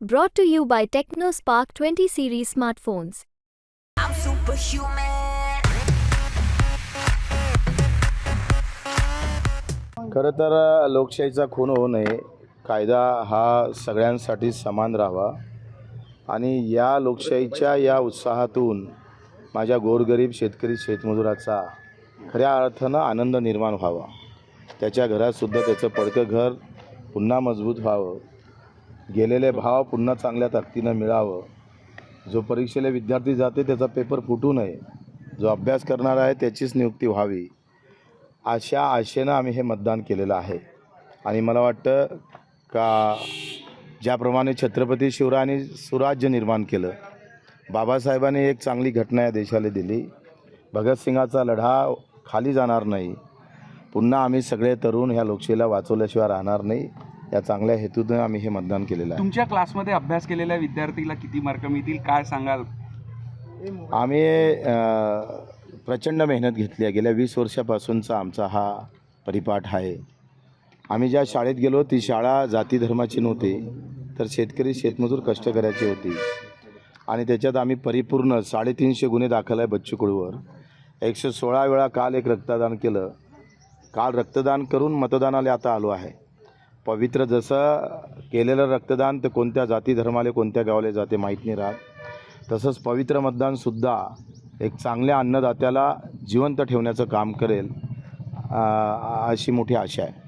Brought to you by TechnoSpark 20 series smartphones. I'm superhuman. खरं तर लोकशाहीचा खून होऊ नये कायदा हा सगळ्यांसाठी समान राहावा आणि या लोकशाहीच्या या उत्साहातून माझ्या गोरगरीब शेतकरी शेतमजुराचा खऱ्या अर्थानं आनंद निर्माण व्हावा त्याच्या घरातसुद्धा त्याचं पडकं घर पुन्हा मजबूत व्हावं गेलेले भाव पुन्हा चांगल्या ताकदीनं मिळावं. जो परीक्षेला विद्यार्थी जाते त्याचा पेपर फुटू नये. जो अभ्यास करणार आहे त्याचीच नियुक्ती व्हावी. अशा आशेनं आम्ही हे मतदान केलेलं आहे. आणि मला वाटतं का ज्याप्रमाणे छत्रपती शिवरायांनी सुराज्य निर्माण केलं बाबासाहेबांनी एक चांगली घटना या देशाला दिली. भगतसिंगाचा लढा खाली जाणार नाही. पुन्हा आम्ही सगळे तरुण ह्या लोकशाहीला वाचवल्याशिवाय राहणार नाही. या चांगल्या हेतूनं आम्ही हे मतदान केलेलं आहे. तुमच्या क्लासमध्ये अभ्यास केलेल्या विद्यार्थीला किती मार्क मिळतील? काय सांगाल? आम्ही प्रचंड मेहनत घेतली आहे. गेल्या वीस वर्षापासूनचा आमचा हा परिपाठ आहे. आम्ही ज्या शाळेत गेलो ती शाळा जाती धर्माची नव्हती तर शेतकरी शेतमजूर कष्टकऱ्याची होती. आणि त्याच्यात आम्ही परिपूर्ण साडेतीनशे गुन्हे दाखल आहे बच्चू कडूवर एकशे सोळा वेळा काल एक रक्तदान केलं. काल रक्तदान करून मतदानाला आता आलो आहे. पवित्र जसं केलेलं रक्तदान तर कोणत्या जाती धर्माले कोणत्या गावाला जाते माहीत नाही राहत. तसंच पवित्र मतदानसुद्धा एक चांगल्या अन्नदात्याला जिवंत ठेवण्याचं काम करेल अशी मोठी आशा आहे.